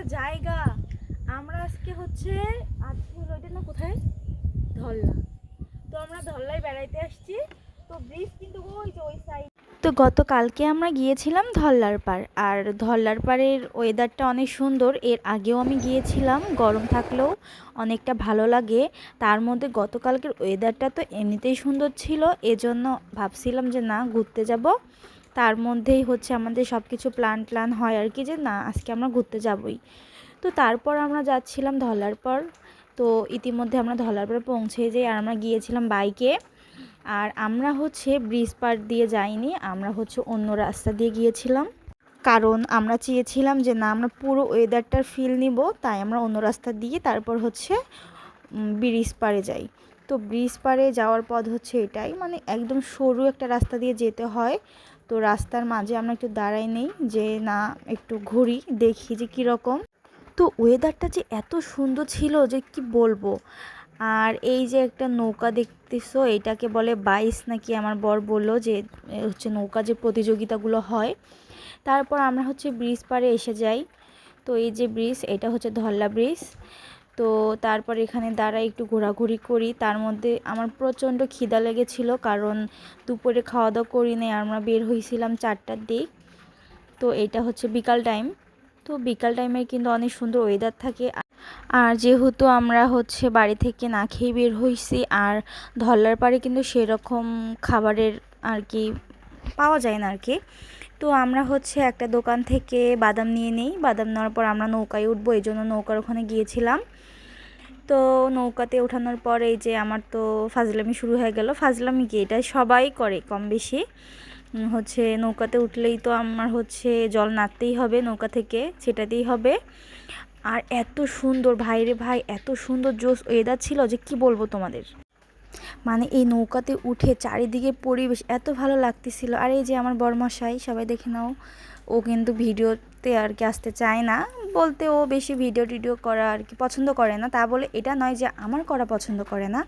একটা জায়গা। আমরা আজকে হচ্ছে আজকে এটা না কোথায়? ধল্লা। তো আমরা ধল্লায় বেড়াইতে আসছি। তো ব্রিজ কিন্তু ওই যে ওই সাইড তো গতকালকে আমরা গিয়েছিলাম ধল্লার পার আর ধল্লার পাড়ের ওয়েদারটা অনেক সুন্দর। এর আগেও আমি গিয়েছিলাম। গরম থাকলেও অনেকটা ভালো লাগে। তার মধ্যে গতকালকের ওয়েদারটা তো এমনিতেই সুন্দর ছিল। এজন্য ভাবছিলাম যে না, ঘুরতে যাব। তার মধ্যেই হচ্ছে আমাদের সব কিছু প্ল্যান প্ল্যান হয় আর কি যে না, আজকে আমরা ঘুরতে যাবই। তো তারপর আমরা যাচ্ছিলাম ধলার পর তো ইতিমধ্যে আমরা ধলার পরে পৌঁছে যাই আর আমরা গিয়েছিলাম বাইকে আর আমরা হচ্ছে ব্রিজ পার দিয়ে যাইনি, আমরা হচ্ছে অন্য রাস্তা দিয়ে গিয়েছিলাম। কারণ আমরা চেয়েছিলাম যে না, আমরা পুরো ওয়েদারটার ফিল নিব, তাই আমরা অন্য রাস্তা দিয়ে তারপর হচ্ছে ব্রিজ পাড়ে যাই। তো ব্রিজ পারে যাওয়ার পথ হচ্ছে এটাই মানে একদম সরু একটা রাস্তা দিয়ে যেতে হয়। তো রাস্তার মাঝে আমরা একটু দাঁড়াই নেই যে না, একটু ঘুরি, দেখি যে কীরকম তো ওয়েদারটা যে এত সুন্দর ছিল যে কি বলব? আর এই যে একটা নৌকা দেখতেছো, এটাকে বলে বাইস নাকি আমার বর বলল যে হচ্ছে নৌকা যে প্রতিযোগিতাগুলো হয়। তারপর আমরা হচ্ছে ব্রিজ পাড়ে এসে যাই। তো এই যে ব্রিজ, এটা হচ্ছে ধল্লা ব্রিজ। তো তারপর এখানে দাঁড়াই একটু ঘোরাঘুরি করি। তার মধ্যে আমার প্রচণ্ড খিদা লেগেছিল, কারণ দুপুরে খাওয়া দাওয়া করি নাই আমরা বের হয়েছিলাম চারটার দিক। তো এটা হচ্ছে বিকাল টাইম। তো বিকাল টাইমে কিন্তু অনেক সুন্দর ওয়েদার থাকে। আর যেহেতু আমরা হচ্ছে বাড়ি থেকে না খেয়ে বের হয়েছি, আর ধল্লার পাড়ে কিন্তু সেরকম খাবারের আর কি পাওয়া যায় না আর কি। তো আমরা হচ্ছে একটা দোকান থেকে বাদাম নিয়ে নিই। বাদাম নেওয়ার পর আমরা নৌকায় উঠবো, এই জন্য নৌকার ওখানে গিয়েছিলাম। তো নৌকাতে ওঠানোর পর এই যে আমার তো ফাজলামি শুরু হয়ে গেল। ফাজলামি কি? এটা সবাই করে কম বেশি হচ্ছে নৌকাতে উঠলেই তো আমার হচ্ছে জল নাড়তেই হবে নৌকা থেকে, ছেটাতেই হবে। আর এত সুন্দর ভাইরে ভাই, এত সুন্দর জোস ওয়েদার ছিল যে কি বলব তোমাদের? মানে এই নৌকাতে উঠে চারিদিকে পরিবেশ এত ভালো লাগতেছিল। আর এই যে আমার বরমশাই, সবাই দেখে নাও, ও কিন্তু ভিডিওতে আর কি আসতে চায় না। বলতে ও বেশি ভিডিও টিডিও করা আর কি পছন্দ করে না। তা বলে এটা নয় যে আমার করা পছন্দ করে না,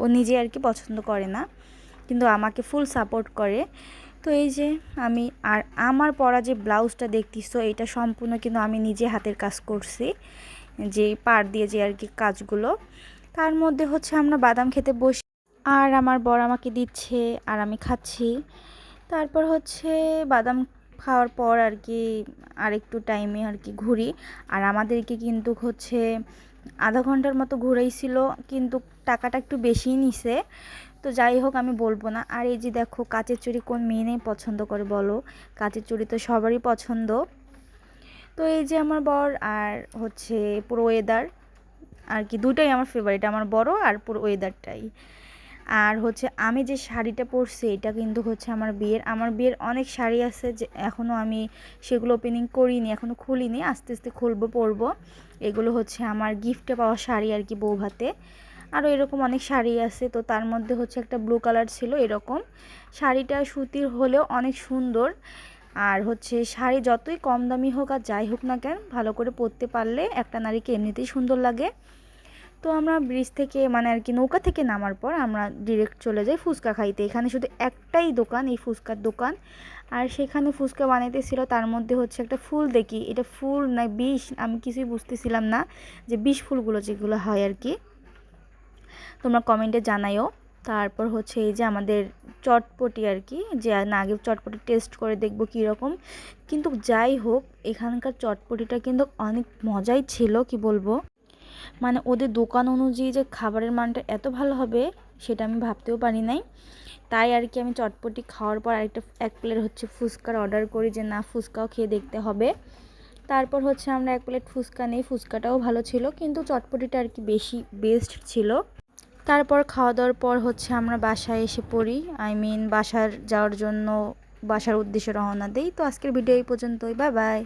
ও নিজে আর কি পছন্দ করে না, কিন্তু আমাকে ফুল সাপোর্ট করে। তো এই যে আমি আর আমার পরা যে ব্লাউজটা দেখতেছো এটা সম্পূর্ণ কিন্তু আমি নিজে হাতের কাজ করছি, যে পার দিয়ে যে আর কি কাজগুলো। তার মধ্যে হচ্ছে আমরা বাদাম খেতে বসি, আর আমার বর আমাকে দিচ্ছে, আর আমি খাচ্ছি। তারপর হচ্ছে বাদাম খাওয়ার পর আর কি আর একটু টাইমে আর কি ঘুরি। আর আমাদেরকে কিন্তু হচ্ছে আধা ঘণ্টার মতো ঘুরাইছিল, কিন্তু টাকাটা একটু বেশিই নিছে। তো যাই হোক, আমি বলব না। আর এই যে দেখো, কাঁচের চুড়ি কোন মেয়ে পছন্দ করে বলো? কাঁচের চুড়ি তো সবারই পছন্দ। তো এই যে আমার বর আর হচ্ছে পুরো ওয়েদার আর কি দুটোই আমার ফেভারিট আমার বড় আর পুরো ওয়েদারটাই আর হচ্ছে আমি যে শাড়িটা পরছি, এটা কিন্তু হচ্ছে আমার বিয়ের আমার বিয়ের অনেক শাড়ি আছে যে এখনও আমি সেগুলো ওপেনিং করিনি এখনও খুলিনি, আস্তে আস্তে খুলবো, পরবো। এগুলো হচ্ছে আমার গিফটে পাওয়া শাড়ি আর কি বউ ভাতে আরও এরকম অনেক শাড়ি আছে, তো তার মধ্যে হচ্ছে একটা ব্লু কালার ছিল এরকম। শাড়িটা সুতির হলেও অনেক সুন্দর। আর হচ্ছে শাড়ি যতই কম দামি হোক আর যাই হোক না কেন, ভালো করে পরতে পারলে একটা নারীকে এমনিতেই সুন্দর লাগে। তো আমরা ব্রিজ থেকে মানে আর কি নৌকা থেকে নামার পর আমরা ডিরেক্ট চলে যাই ফুচকা খাইতে। এখানে শুধু একটাই দোকান, এই ফুচকার দোকান। আর সেখানে ফুচকা বানাইতেছিল, তার মধ্যে হচ্ছে একটা ফুল দেখি। এটা ফুল না বিষ, আমি কিছুই বুঝতেছিলাম না যে বিষ ফুলগুলো যেগুলো হয় আর কি। তোমরা কমেন্টে জানাইও। তারপর হচ্ছে এই যে আমাদের চটপটি আর কি, যে না আগে চটপটি টেস্ট করে দেখব কীরকম। কিন্তু যাই হোক, এখানকার চটপটিটা কিন্তু অনেক মজাই ছিল, কি বলব? মানে ওদের দোকান অনুযায়ী যে খাবারের মানটা এত ভালো হবে, সেটা আমি ভাবতেও পারি নাই। তাই আর কি আমি চটপটি খাওয়ার পর আরেকটা এক প্লেট হচ্ছে ফুচকার অর্ডার করি যে না, ফুচকাও খেয়ে দেখতে হবে। তারপর হচ্ছে আমরা এক প্লেট ফুচকা নেই, ফুচকাটাও ভালো ছিল, কিন্তু চটপটিটা আর কি বেশি বেস্ট ছিল। তারপর খাওয়া দাওয়ার পর হচ্ছে আমরা বাসায় এসে পড়ি। আই মিন বাসার যাওয়ার জন্য, বাসার উদ্দেশ্যে রওনা দিই। তো আজকের ভিডিও এই পর্যন্তই বাই বাই